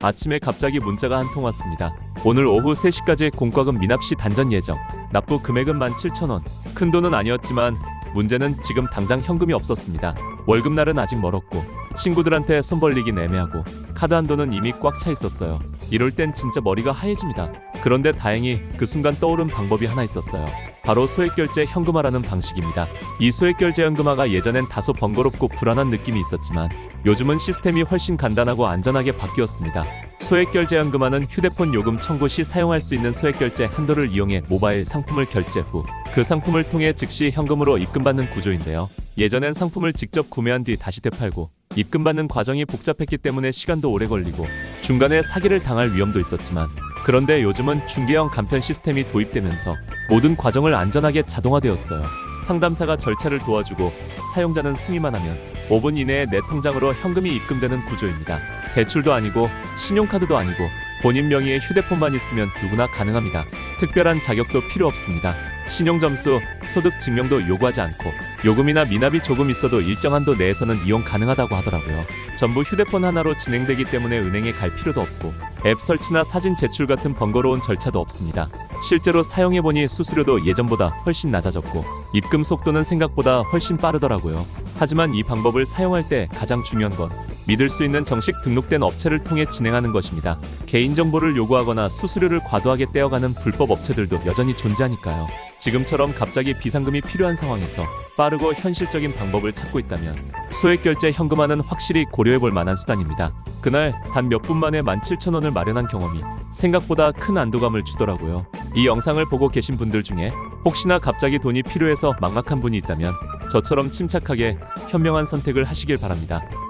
아침에 갑자기 문자가 한 통 왔습니다. 오늘 오후 3시까지 공과금 미납시 단전 예정. 납부 금액은 17,000원. 큰 돈은 아니었지만 문제는 지금 당장 현금이 없었습니다. 월급 날은 아직 멀었고 친구들한테 손 벌리긴 애매하고 카드 한도는 이미 꽉 차 있었어요. 이럴 땐 진짜 머리가 하얘집니다. 그런데 다행히 그 순간 떠오른 방법이 하나 있었어요. 바로 소액결제 현금화라는 방식입니다. 이 소액결제 현금화가 예전엔 다소 번거롭고 불안한 느낌이 있었지만 요즘은 시스템이 훨씬 간단하고 안전하게 바뀌었습니다. 소액결제 현금화는 휴대폰 요금 청구 시 사용할 수 있는 소액결제 한도를 이용해 모바일 상품을 결제 후 그 상품을 통해 즉시 현금으로 입금받는 구조인데요. 예전엔 상품을 직접 구매한 뒤 다시 되팔고 입금받는 과정이 복잡했기 때문에 시간도 오래 걸리고 중간에 사기를 당할 위험도 있었지만 그런데 요즘은 중개형 간편 시스템이 도입되면서 모든 과정을 안전하게 자동화되었어요. 상담사가 절차를 도와주고 사용자는 승인만 하면 5분 이내에 내 통장으로 현금이 입금되는 구조입니다. 대출도 아니고 신용카드도 아니고 본인 명의의 휴대폰만 있으면 누구나 가능합니다. 특별한 자격도 필요 없습니다. 신용점수, 소득 증명도 요구하지 않고 요금이나 미납이 조금 있어도 일정 한도 내에서는 이용 가능하다고 하더라고요. 전부 휴대폰 하나로 진행되기 때문에 은행에 갈 필요도 없고 앱 설치나 사진 제출 같은 번거로운 절차도 없습니다. 실제로 사용해보니 수수료도 예전보다 훨씬 낮아졌고 입금 속도는 생각보다 훨씬 빠르더라고요. 하지만 이 방법을 사용할 때 가장 중요한 건 믿을 수 있는 정식 등록된 업체를 통해 진행하는 것입니다. 개인정보를 요구하거나 수수료를 과도하게 떼어가는 불법 업체들도 여전히 존재하니까요. 지금처럼 갑자기 비상금이 필요한 상황에서 빠르고 현실적인 방법을 찾고 있다면 소액 결제 현금화는 확실히 고려해 볼 만한 수단입니다. 그날 단 몇 분 만에 17,000원을 마련한 경험이 생각보다 큰 안도감을 주더라고요. 이 영상을 보고 계신 분들 중에 혹시나 갑자기 돈이 필요해서 막막한 분이 있다면 저처럼 침착하게 현명한 선택을 하시길 바랍니다.